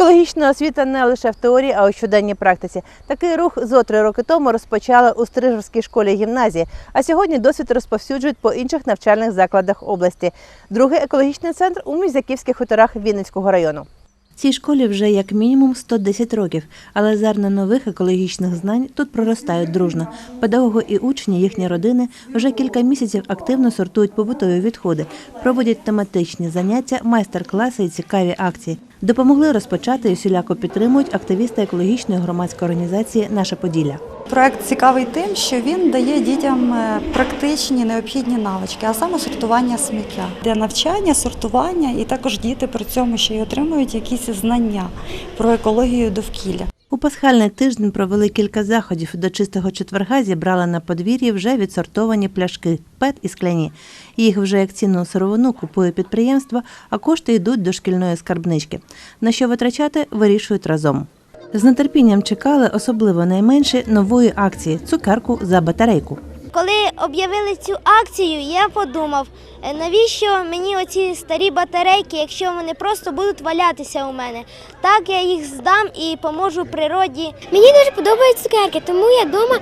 Екологічна освіта не лише в теорії, а й у щоденній практиці. Такий рух зо три роки тому розпочали у Стрижівській школі гімназії, а сьогодні досвід розповсюджують по інших навчальних закладах області. Другий екологічний центр у Мізяківських хуторах Вінницького району. Цій школі вже як мінімум 110 років, але зерна нових екологічних знань тут проростають дружно. Педагоги і учні, їхні родини вже кілька місяців активно сортують побутові відходи, проводять тематичні заняття, майстер-класи і цікаві акції. Допомогли розпочати і усіляко підтримують активісти екологічної громадської організації Наша Поділля. Проект цікавий тим, що він дає дітям е, практичні необхідні навички, а саме сортування сміття. Для навчання, сортування, і також діти при цьому ще й отримують якісь знання про екологію довкілля. У пасхальний тиждень провели кілька заходів. До чистого четверга зібрали на подвір'ї вже відсортовані пляшки ПЕТ і скляні. Їх вже як цінну сировину купує підприємство, а кошти йдуть до шкільної скарбнички. На що витрачати, вирішують разом. З нетерпінням чекали, особливо найменші, нової акції цукерку за батарейку. Коли об'явили цю акцію, я подумав, е, навіщо мені оці старі батарейки, якщо вони просто будуть валятися у мене. Так я їх здам і поможу природі. Мені дуже подобаються цукерки, тому я вдома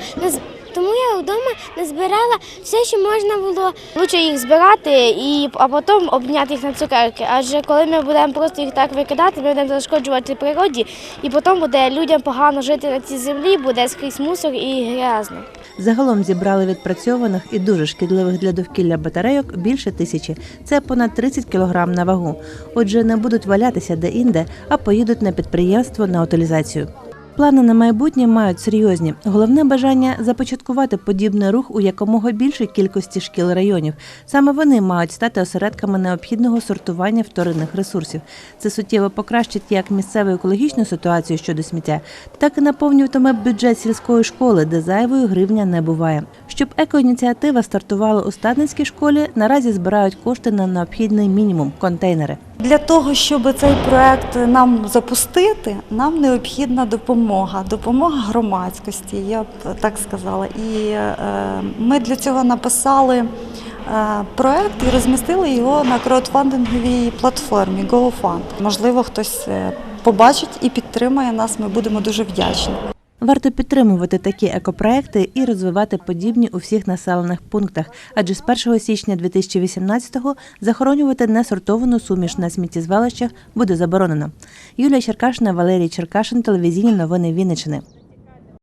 тому я вдома назбирала все, що можна було. Лучше їх збирати і а потім обняти їх на цукерки. Адже коли ми будемо просто їх так викидати, ми будемо зашкоджувати природі, і потім буде людям погано жити на цій землі, буде скрізь мусор і грязно. Загалом зібрали відпрацьованих і дуже шкідливих для довкілля батарейок більше тисячі. Це понад 30 кілограм на вагу. Отже, не будуть валятися де-інде, а поїдуть на підприємство на утилізацію. Плани на майбутнє мають серйозні. Головне бажання започаткувати подібний рух у якомога більшій кількості шкіл районів. Саме вони мають стати осередками необхідного сортування вторинних ресурсів. Це суттєво покращить як місцеву екологічну ситуацію щодо сміття, так і наповнюватиме бюджет сільської школи, де зайвої гривня не буває. Щоб екоініціатива стартувала у стадницькій школі, наразі збирають кошти на необхідний мінімум контейнери. Для того, щоб цей проект нам запустити, нам необхідна допомога, допомога громадськості, я б так сказала. І е, ми для цього написали е, проект і розмістили його на краудфандинговій платформі GoFund. Можливо, хтось е, побачить і підтримає нас. Ми будемо дуже вдячні. Варто підтримувати такі екопроекти і розвивати подібні у всіх населених пунктах, адже з 1 січня 2018-го захоронювати несортовану суміш на сміттєзвалищах буде заборонено. Юлія Черкашина, Валерій Черкашин, телевізійні новини Вінниччини.